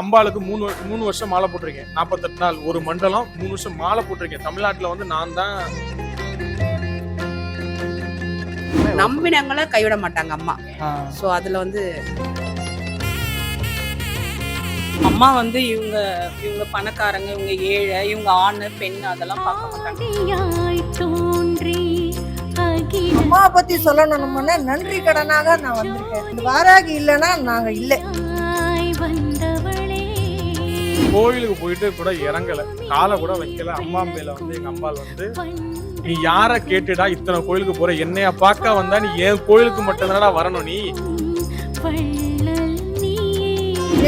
அம்பாளுக்கு மூணு மூணு வருஷம் மாலை போட்டிருக்கேன். நாற்பத்தெட்டு நாள். ஒரு மண்டலம் மூணு வருஷம் மாலை போட்டிருக்கேன். தமிழ்நாட்டுல வந்து நான் தான் நம்பினவங்கள கைவிட மாட்டாங்க அம்மா. சோ அதுல வந்து அம்மா வந்து இவங்க இவங்க பணக்காரங்க இவங்க ஏழை இவங்க ஆண் பெண் அதெல்லாம் பார்க்க மாட்டாங்க. அம்மாவை பத்தி சொல்லணும்னா நன்றி கடனாக நான் வந்திருக்கேன். வாராகி இல்லைன்னா நாங்க இல்லை. ஆய் வந்தவளே கோயிலுக்கு போயிட்டு கூட இறங்கல. காலை கூட வைக்கல. அம்மாம்பேல வந்து எங்க அம்பாள் வந்து நீ யார கேட்டுடா இத்தனை கோயிலுக்கு போற? என்னைய பார்க்க வந்தா நீ என் கோயிலுக்கு மட்டும்தானடா வரணும் நீ?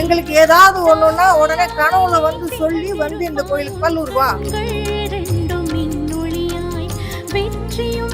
எங்களுக்கு ஏதாவது ஒண்ணுன்னா உடனே கனவுல வந்து சொல்லி வந்து இந்த கோயிலுக்கு பல்லூர் வா. வெற்றியும்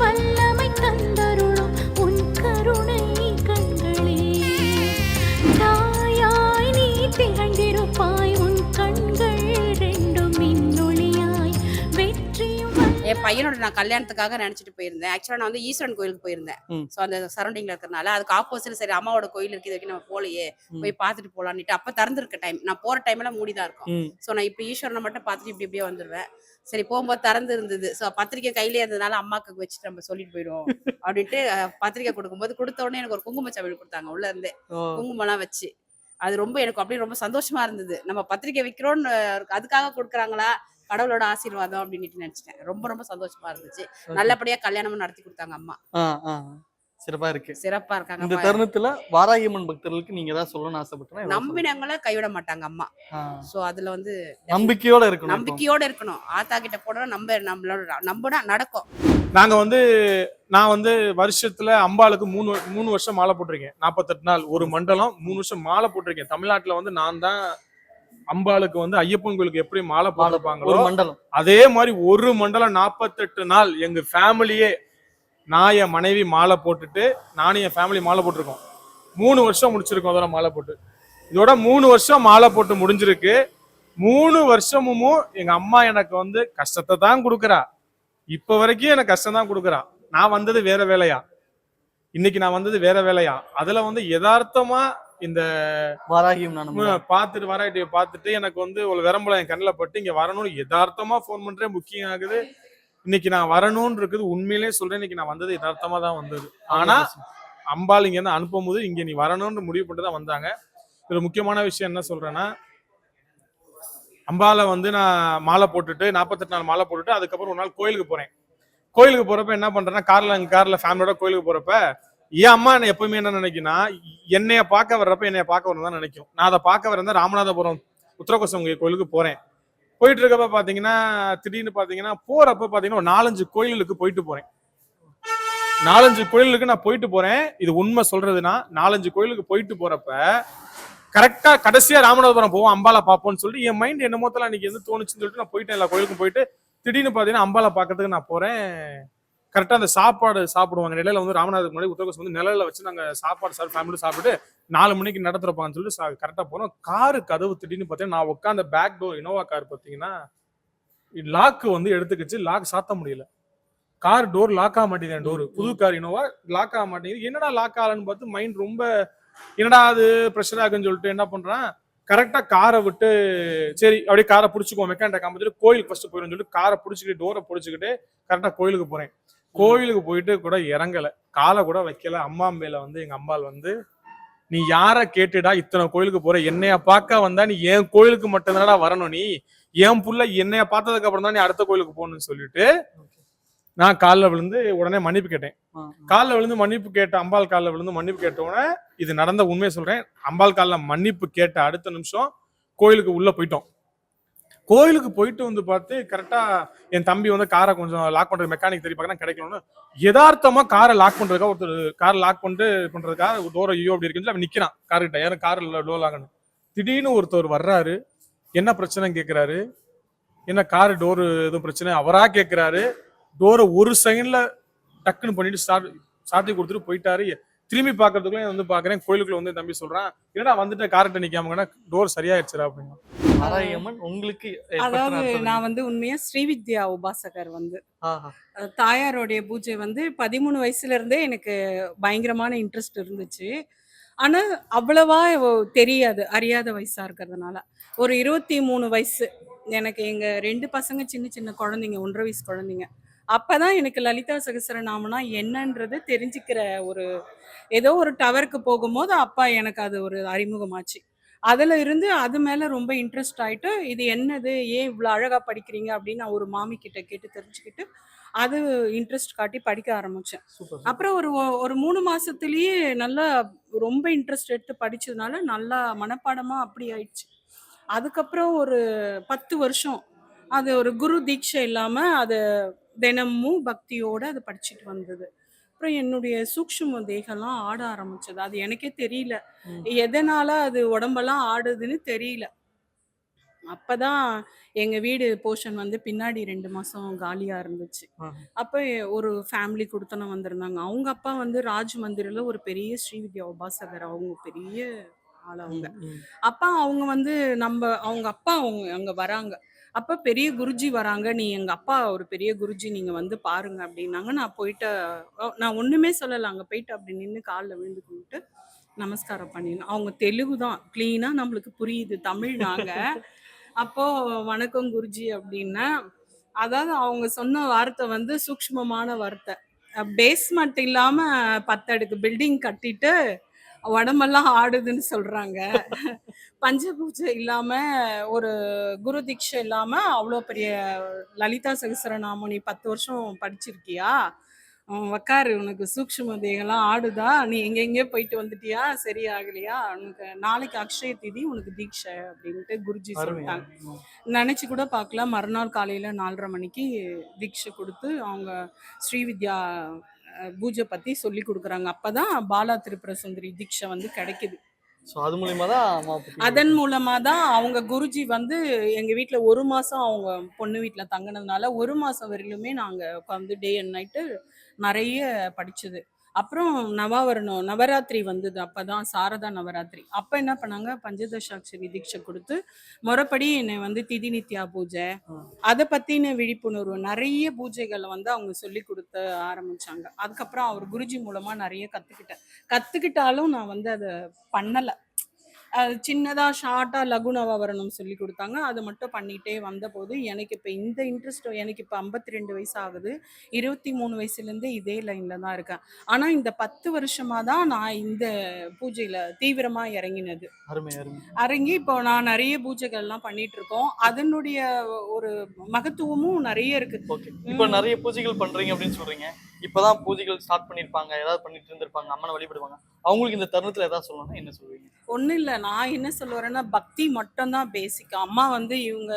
பையனோட நான் கல்யாணத்துக்காக நினைச்சிட்டு போயிருந்தேன். ஆக்சுவலா நான் வந்து ஈஸ்வரன் கோயிலுக்கு போயிருந்தேன். சோ அந்த சரௌண்டிங்ல இருக்கறனால அதுக்கு ஆப்போசிட் சரி அம்மாவோட கோயில் இருக்கு இது வரைக்கும் நம்ம போலையே. போய் பார்த்துட்டு போலான்னுட்டு அப்ப திறந்திருக்க டைம் நான் போற டைம்ல மூடி தான் இருக்கும். ஸோ நான் இப்போ ஈஸ்வரனை மட்டும் பார்த்துட்டு இப்படி இப்படியே வந்துடுவேன் சரி போகும்போது திறந்து இருந்தது ஸோ பத்திரிக்கை கையிலே இருந்ததுனால அம்மாக்கு வச்சுட்டு நம்ம சொல்லிட்டு போயிடுவோம் அப்படின்ட்டு பத்திரிக்கை கொடுக்கும்போது கொடுத்த உடனே எனக்கு ஒரு குங்கும சமையல் கொடுத்தாங்க உள்ள இருந்தே. குங்குமம்லாம் வச்சு. அது ரொம்ப எனக்கு அப்படியே ரொம்ப சந்தோஷமா இருந்தது. நம்ம பத்திரிக்கை வைக்கிறோம்னு அதுக்காக கொடுக்குறாங்களா? கடவுளோட ஆசீர்வாதம் அப்படின்னு நினைச்சிட்டேன் ரொம்ப ரொம்ப சந்தோஷமா இருந்துச்சு. நல்லபடியா கல்யாணமும் நடத்தி கொடுத்தாங்க அம்மா. சிறப்பா இருக்கு. சிறப்பா இருக்காங்க இந்த. தருணத்துல வாராகியம்மன் பக்தர்களுக்கு நீங்க ஏதாவது சொல்லணும்னு சொல்லுங்க. நம்பினவங்கள கைவிட மாட்டாங்க அம்மா. சோ அதுல வந்து நம்பிக்கையோட இருக்கணும். நம்பிக்கையோட இருக்கணும். ஆத்தா கிட்ட போனா நம்ம நம்மளோட நம்பினா நடக்கும். நாங்க வந்து நான் வந்து வருஷத்துல அம்பாளுக்கு மூணு மூணு வருஷம் மாலை போட்டிருக்கேன். நாற்பத்தெட்டு நாள். ஒரு மண்டலம் மூணு வருஷம் மாலை போட்டிருக்கேன். தமிழ்நாட்டுல வந்து நான் தான் அம்பாளுக்கு வந்து ஐயப்பன் கோயிலுக்கு எப்படி மாலை போட்டிருப்பாங்களோ மண்டலம் அதே மாதிரி ஒரு மண்டலம் நாற்பத்தெட்டு நாள் எங்க ஃபேமிலியே நான் என் மனைவி மாலை போட்டுட்டு நானும் என் ஃபேமிலி மாலை போட்டிருக்கோம். மூணு வருஷம் முடிச்சிருக்கோம் அதோட மாலை போட்டு. இதோட மூணு வருஷம் மாலை போட்டு முடிஞ்சிருக்கு. மூணு வருஷமும் எங்க அம்மா எனக்கு வந்து கஷ்டத்தை தான் கொடுக்குறா. இப்ப வரைக்கும் எனக்கு கஷ்டம் தான் கொடுக்குறா. நான் வந்தது வேற வேலையா? இன்னைக்கு நான் வந்தது வேற வேலையா? அதுல வந்து யதார்த்தமா இந்த வாராகியம். பார்த்துட்டு வராட்டிய பார்த்துட்டு எனக்கு வந்து ஒரு விரம்பலம் என் கண்ணில் பட்டு இங்க வரணும்னு யதார்த்தமா ஃபோன் பண்றேன். புக்கிங் ஆகுது. இன்னைக்கு நான் வரணும்னு இருக்குது. உண்மையிலேயே சொல்றேன். இன்னைக்கு நான் வந்தது யதார்த்தமா தான் வந்தது. ஆனா அம்பாள் இங்க இருந்து அனுப்பும் போது இங்க நீ வரணும்னு முடிவு பண்ணிட்டு தான் வந்தாங்க. இதுல முக்கியமான விஷயம் என்ன சொல்றேன்னா அம்பால வந்து நான் மாலை போட்டுட்டு நாற்பத்தெட்டு நாள் மாலை போட்டுட்டு அதுக்கப்புறம் ஒரு நாள் கோயிலுக்கு போறேன். கோயிலுக்கு போறப்ப என்ன பண்றேன்னா கார்ல எங்க கார்ல ஃபேமிலியோட கோயிலுக்கு போறப்ப என் அம்மா என்ன எப்பவுமே என்ன நினைக்குன்னா என்னைய பார்க்க வர்றப்ப என்னைய பார்க்க வரணும் தான் நினைக்கும். நான் அதை பார்க்க வரேன் ராமநாதபுரம் உத்தரகோசம் கோயிலுக்கு போறேன். போயிட்டு இருக்கப்ப பாத்தீங்கன்னா திடீர்னு பாத்தீங்கன்னா போறப்ப பாத்தீங்கன்னா ஒரு நாலஞ்சு கோயிலுக்கு போயிட்டு போறேன். நாலஞ்சு கோயிலுக்கு நான் போயிட்டு போறேன். இது உண்மை சொல்றதுன்னா நாலஞ்சு கோயிலுக்கு போயிட்டு போறப்ப கரெக்டா கடைசியா ராமநாதபுரம் போவோம் அம்பாலை பார்ப்போம்னு சொல்லிட்டு என் மைண்ட் என்னமோத்தல அன்னைக்கு எது தோணுச்சுன்னு சொல்லிட்டு நான் போயிட்டேன் எல்லா கோயிலுக்கும் போயிட்டு திடீர்னு பாத்தீங்கன்னா அம்பாலை பாக்கிறதுக்கு நான் போறேன். கரெக்டாக அந்த சாப்பாடு சாப்பிடுவாங்க. நிலையில வந்து ராமநாதர் முன்னாடி உத்தரகோசம் வந்து நிலையில வச்சு நாங்கள் சாப்பாடு சார் ஃபேமிலி சாப்பிட்டு நாலு மணிக்கு நடத்துறப்பான்னு சொல்லிட்டு கரெக்டாக போகிறோம் காரு கதவு திடீர்னு பார்த்தீங்கன்னா நான் உட்காந்த பேக் டோர் இனோவா கார் பார்த்தீங்கன்னா லாக்கு வந்து எடுத்துக்கிச்சு. லாக் சாத்த முடியல. கார் டோர் லாக் ஆக மாட்டேங்குது டோர் புது கார் இனோவா லாக் ஆக மாட்டேங்குது. என்னடா லாக் ஆகலன்னு பார்த்து மைண்ட் ரொம்ப என்னடா அது ப்ரெஷர் ஆகுன்னு சொல்லிட்டு என்ன பண்ணுறான் கரெக்டாக காரை விட்டு சரி அப்படியே காரை பிடிச்சிக்குவோம். மெக்கானிக் காமிச்சிட்டு கோயிலுக்கு ஃபஸ்ட்டு போயிடும் சொல்லிட்டு காரை பிடிச்சிக்கிட்டு டோரை பிடிச்சிக்கிட்டு கரெக்டாக கோயிலுக்கு போகிறேன் கோயிலுக்கு போயிட்டு கூட இறங்கல. காலை கூட வைக்கல. அம்மாம்பேல வந்து எங்க அம்பாள் வந்து நீ யார கேட்டுடா இத்தனை கோயிலுக்கு போற? என்னைய பார்க்க வந்தா நீ என் கோயிலுக்கு மட்டும்தானடா வரணும் நீ. என் புள்ள என்னைய பார்த்ததுக்கு அப்புறம் தான் நீ அடுத்த கோயிலுக்கு போகணும்னு சொல்லிட்டு நான் காலில் விழுந்து உடனே மன்னிப்பு கேட்டேன். காலில் விழுந்து மன்னிப்பு கேட்ட அம்பாள் காலில் விழுந்து மன்னிப்பு கேட்ட உடனே இது நடந்த உண்மையை சொல்றேன். அம்பாள் காலில் மன்னிப்பு கேட்ட அடுத்த நிமிஷம் கோயிலுக்கு உள்ள போயிட்டோம். கோயிலுக்கு போயிட்டு வந்து பார்த்து கரெக்டா என் தம்பி வந்து காரை கொஞ்சம் லாக் பண்றது மெக்கானிக் தெரிய பார்க்கணும் கிடைக்கணும்னு யதார்த்தமா காரை லாக் பண்றதுக்காக ஒருத்தர் காரை லாக் பண்ணிட்டு பண்றதுக்காக டோரை ஐயோ அப்படி இருக்குன்னு சொல்லி அவன் நிக்கிறான் கார் கிட்ட. யாரும் கார் டோர் லாகணும் திடீர்னு ஒருத்தர் வர்றாரு. என்ன பிரச்சனைன்னு கேட்குறாரு என்ன கார் டோர் எதுவும் பிரச்சனை? அவரா கேட்குறாரு டோரை ஒரு செகண்ட்ல டக்குன்னு பண்ணிட்டு ஸ்டார்ட் சாத்தி கொடுத்துட்டு போயிட்டாரு. திரும்பி பாக்குறதுக்குள்ள வந்து பாக்குறேன் கோயிலுக்குள்ள வந்து என் தம்பி சொல்றான் என்னடா வந்துட்டு? கார்கிட்ட நிக்காமங்கன்னா டோர் சரியாயிடுச்சுடா அப்படின்னு. வாராகியம்மன் உங்களுக்கு அதாவது. நான் வந்து உண்மையா ஸ்ரீவித்யா உபாசகர் வந்து. தாயாருடைய பூஜை வந்து பதிமூணு வயசுல இருந்தே எனக்கு பயங்கரமான இன்ட்ரெஸ்ட் இருந்துச்சு. ஆனா அவ்வளவா தெரியாது அறியாத வயசா இருக்கிறதுனால. ஒரு இருபத்தி மூணு வயசு எனக்கு எங்க ரெண்டு பசங்க சின்ன சின்ன குழந்தைங்க ஒன்றரை வயசு குழந்தைங்க. அப்பதான் எனக்கு லலிதா சகசரநாமனா என்னன்றது தெரிஞ்சுக்கிற ஒரு ஏதோ ஒரு டவருக்கு போகும்போது அப்பா எனக்கு அது ஒரு அறிமுகமாச்சு. அதுல இருந்து அது மேல ரொம்ப இன்ட்ரெஸ்ட் ஆயிட்டு இது என்னது? ஏன் இவ்வளவு அழகா படிக்கிறீங்க? அப்படின்னு நான் ஒரு மாமி கிட்ட கேட்டு தெரிஞ்சுக்கிட்டு அது இன்ட்ரெஸ்ட் காட்டி படிக்க சூப்பர் அப்புறம் ஒரு ஒரு மூணு மாசத்துலயே நல்லா ரொம்ப இன்ட்ரெஸ்ட் எடுத்து படிச்சதுனால நல்லா மனப்பாடமா அப்படி ஆயிடுச்சு. அதுக்கப்புறம் ஒரு பத்து வருஷம் அது ஒரு குரு தீட்சை இல்லாம அது தினமும் பக்தியோட அது படிச்சுட்டு வந்தது. அப்புறம் என்னுடைய சூக்ஷ்ம தேகம்லாம் ஆட ஆரம்பிச்சது. அது எனக்கே தெரியல. எதனால அது உடம்பெல்லாம் ஆடுதுன்னு தெரியல. அப்பதான் எங்க வீடு போர்ஷன் வந்து பின்னாடி ரெண்டு மாசம் காலியா இருந்துச்சு. அப்ப ஒரு ஃபேமிலி கொடுத்தனம் வந்திருந்தாங்க. அவங்க அப்பா வந்து ராஜ் மந்திரில ஒரு பெரிய ஸ்ரீவித்யா உபாசகர். அவங்க பெரிய ஆள் அவங்க. அப்பா அவங்க வந்து நம்ம அவங்க அப்பா அவங்க அங்க வராங்க. அப்ப பெரிய குருஜி வராங்க. நீ எங்க அப்பா ஒரு பெரிய குருஜி நீங்க வந்து பாருங்க அப்படின்னாங்க. நான் போயிட்டு நான் ஒண்ணுமே சொல்லல. அங்க போயிட்டு அப்படி நின்று காலில் விழுந்து கும்பிட்டு நமஸ்காரம் பண்ணிடணும் அவங்க தெலுங்கு தான். கிளீனா நம்மளுக்கு புரியுது. தமிழ் நாங்க. அப்போ வணக்கம் குருஜி அப்படின்னா அதாவது அவங்க சொன்ன வார்த்தை வந்து சூக்ஷ்மமான வார்த்தை. பேஸ்மெண்ட் இல்லாம பத்தடுக்கு பில்டிங் கட்டிட்டு உடம்பெல்லாம் ஆடுதுன்னு சொல்றாங்க. பஞ்சபூஜை இல்லாம ஒரு குரு தீட்சை இல்லாம அவ்வளோ பெரிய லலிதா சகசரநாமம் நீ பத்து வருஷம் படிச்சிருக்கியா? உக்காரு உனக்கு சூக்ஷ்ம தேகம்லாம் ஆடுதா? நீ எங்க எங்கே போயிட்டு வந்துட்டியா? சரி ஆகலையா உனக்கு நாளைக்கு அக்ஷய திதி உனக்கு தீட்சை அப்படின்ட்டு குருஜி சொல்லிட்டாங்க. நினைச்சு கூட பார்க்கல. மறுநாள் காலையில நாலரை மணிக்கு தீட்சை கொடுத்து அவங்க ஸ்ரீவித்யா பூஜை பத்தி சொல்லி கொடுக்குறாங்க. அப்பதான் பாலா திரிபுர சுந்தரி தீட்சை வந்து கிடைக்குது. ஸோ அது மூலியமா தான் அதன் மூலமா தான் அவங்க குருஜி வந்து எங்க வீட்ல ஒரு மாசம் அவங்க பொண்ணு வீட்ல தங்கினதுனால ஒரு மாசம் வரையிலுமே நாங்க உட்காந்து டே அண்ட் நைட்டு நிறைய படிச்சது. அப்புறம் நவாவரணம் நவராத்திரி வந்தது. அப்பதான் சாரதா நவராத்திரி. அப்ப என்ன பண்ணாங்க? பஞ்சதசாட்சரி தீட்சை கொடுத்து முறைப்படி என்னை வந்து திதி நித்யா பூஜை. அதை பத்தின விழிப்புணர்வு நிறைய பூஜைகளை வந்து அவங்க சொல்லி கொடுத்த ஆரம்பிச்சாங்க. அதுக்கப்புறம் அவர் குருஜி மூலமா நிறைய கத்துக்கிட்டேன். கத்துக்கிட்டாலும் நான் வந்து அதை பண்ணல. அது சின்னதா ஷார்ட்டா லகு நவவரணம் சொல்லி கொடுத்தாங்க. அதை மட்டும் பண்ணிட்டே வந்தபோது எனக்கு இப்போ இந்த இன்ட்ரெஸ்ட் எனக்கு இப்போ ஐம்பத்தி ரெண்டு வயசு ஆகுது இருபத்தி மூணு வயசுலேருந்தே இதே லைன்ல தான் இருக்கேன். ஆனா இந்த பத்து வருஷமா தான் நான் இந்த பூஜையில தீவிரமா இறங்கினது. இறங்கி இப்போ நான் நிறைய பூஜைகள்லாம் பண்ணிட்டு இருக்கோம் அதனுடைய ஒரு மகத்துவமும் நிறைய இருக்கு. இப்போ. நிறைய பூஜைகள் பண்றீங்க அப்படின்னு சொல்றீங்க. இப்போதான் பூஜைகள் ஸ்டார்ட் பண்ணியிருப்பாங்க ஏதாவது பண்ணிட்டு இருந்திருப்பாங்க அம்மனை வழிபடுவாங்க. அவங்களுக்கு இந்த தருணத்தில் ஏதாவது சொல்லணும்னா என்ன சொல்லுவீங்க? ஒன்றும் இல்லை நான் என்ன சொல்ல வரேன்னா பக்தி மட்டும்தான் பேசிக் அம்மா வந்து இவங்க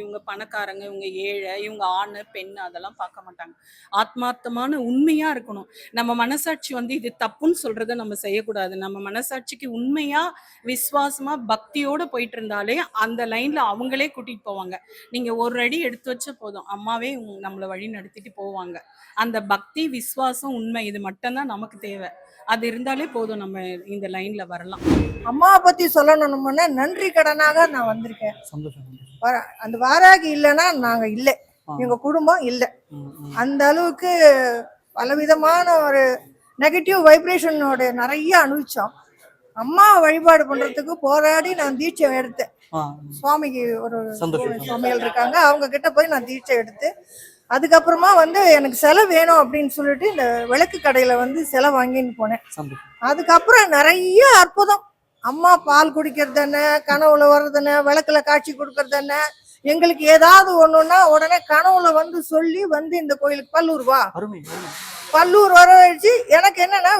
இவங்க பணக்காரங்க இவங்க ஏழை இவங்க ஆண் பெண் அதெல்லாம் பார்க்க மாட்டாங்க. ஆத்மார்த்தமான உண்மையாக இருக்கணும். நம்ம மனசாட்சி வந்து இது தப்புன்னு சொல்கிறத நம்ம செய்யக்கூடாது. நம்ம மனசாட்சிக்கு உண்மையாக விஸ்வாசமாக பக்தியோடு போயிட்டு இருந்தாலே அந்த லைனில் அவங்களே கூட்டிகிட்டு போவாங்க. நீங்கள் ஒரு அடி எடுத்து வச்ச போதும். அம்மாவே நம்மளை வழி நடத்திட்டு போவாங்க. அந்த பக்தி விசுவாசம் உண்மை. இது மட்டும்தான் நமக்கு தேவை. அது இருந்தாலே போதும் நம்ம இந்த லைன்ல வரலாம். அம்மாவை பத்தி சொல்லணும்னா நன்றி கடனாக நான் வந்திருக்கேன். சந்தோஷம் அந்த வாராகி இல்லைன்னா நாங்க இல்லை. எங்க குடும்பம் இல்லை. அந்த அளவுக்கு பலவிதமான ஒரு நெகட்டிவ் வைப்ரேஷனோட நிறைய அனுபவிச்சோம். அம்மா வழிபாடு பண்றதுக்கு போராடி நான் தீட்சை எடுத்தேன். சுவாமிக்கு ஒரு. சுவாமிகள் இருக்காங்க. அவங்க கிட்ட போய் நான் தீட்சை எடுத்து அதுக்கப்புறமா வந்து எனக்கு செலவு வேணும் அப்படின்னு சொல்லிட்டு இந்த விளக்கு கடையில வந்து செலவு வாங்கின்னு போனேன். அதுக்கப்புறம் நிறைய அற்புதம். அம்மா பால் குடிக்கிறது என்ன கனவுல வர்றது என்ன விளக்குல காட்சி கொடுக்கறது என்ன எங்களுக்கு ஏதாவது ஒண்ணுன்னா உடனே கனவுல வந்து சொல்லி வந்து இந்த கோயிலுக்கு பல்லூர் வா. பல்லூர் வர வச்சு எனக்கு என்னன்னா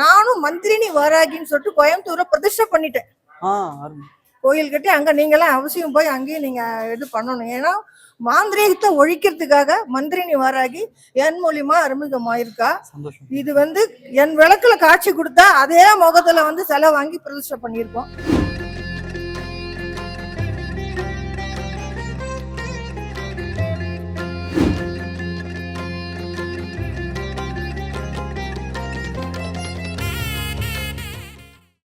நானும் மந்திரினி வராகின்னு சொல்லிட்டு கோயம்புத்தூரை பிரதிஷ்டை பண்ணிட்டேன். கோயில் கட்டி அங்க நீங்களாம் அவசியம் போய் அங்கேயும் நீங்க இது பண்ணணும். ஏன்னா மாந்திரீகத்தை ஒழிக்கிறதுக்காக மந்திரினி வராகி என் மூலியமா அறிமுகமாயிருக்கா. சந்தோஷம். இது வந்து என் விளக்குல காட்சி கொடுத்தா அதே முகத்துல வந்து செலவு வாங்கி பிரதிஷ்டை பண்ணியிருக்கோம்.